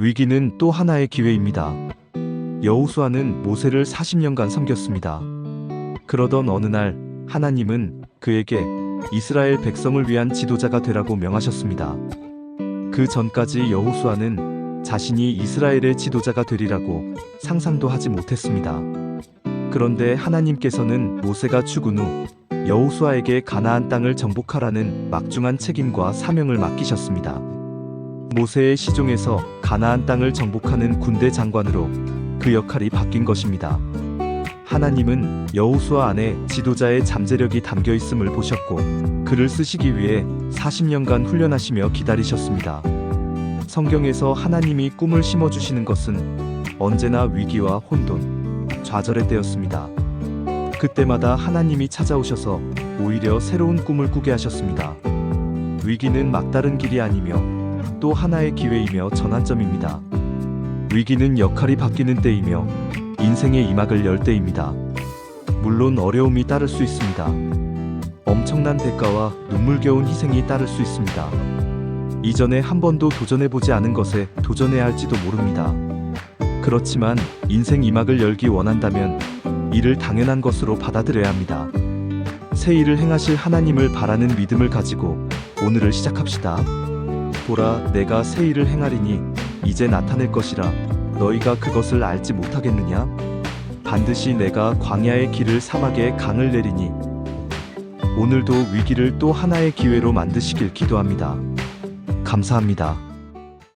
위기는 또 하나의 기회입니다. 여호수아는 모세를 40년간 섬겼습니다. 그러던 어느 날 하나님은 그에게 이스라엘 백성을 위한 지도자가 되라고 명하셨습니다. 그 전까지 여호수아는 자신이 이스라엘의 지도자가 되리라고 상상도 하지 못했습니다. 그런데 하나님께서는 모세가 죽은 후 여호수아에게 가나안 땅을 정복하라는 막중한 책임과 사명을 맡기셨습니다. 모세의 시종에서 가나안 땅을 정복하는 군대 장관으로 그 역할이 바뀐 것입니다. 하나님은 여호수아 안에 지도자의 잠재력이 담겨 있음을 보셨고 그를 쓰시기 위해 40년간 훈련하시며 기다리셨습니다. 성경에서 하나님이 꿈을 심어 주시는 것은 언제나 위기와 혼돈, 좌절의 때였습니다. 그때마다 하나님이 찾아오셔서 오히려 새로운 꿈을 꾸게 하셨습니다. 위기는 막다른 길이 아니며 또 하나의 기회이며 전환점입니다. 위기는 역할이 바뀌는 때이며 인생의 이막을 열 때입니다. 물론 어려움이 따를 수 있습니다. 엄청난 대가와 눈물겨운 희생이 따를 수 있습니다. 이전에 한 번도 도전해보지 않은 것에 도전해야 할지도 모릅니다. 그렇지만 인생 이막을 열기 원한다면 이를 당연한 것으로 받아들여야 합니다. 새 일을 행하실 하나님을 바라는 믿음을 가지고 오늘을 시작합시다. 보라, 내가 새 일을 행하리니 이제 나타낼 것이라 너희가 그것을 알지 못하겠느냐? 반드시 내가 광야의 길을 사막에 강을 내리니 오늘도 위기를 또 하나의 기회로 만드시길 기도합니다. 감사합니다.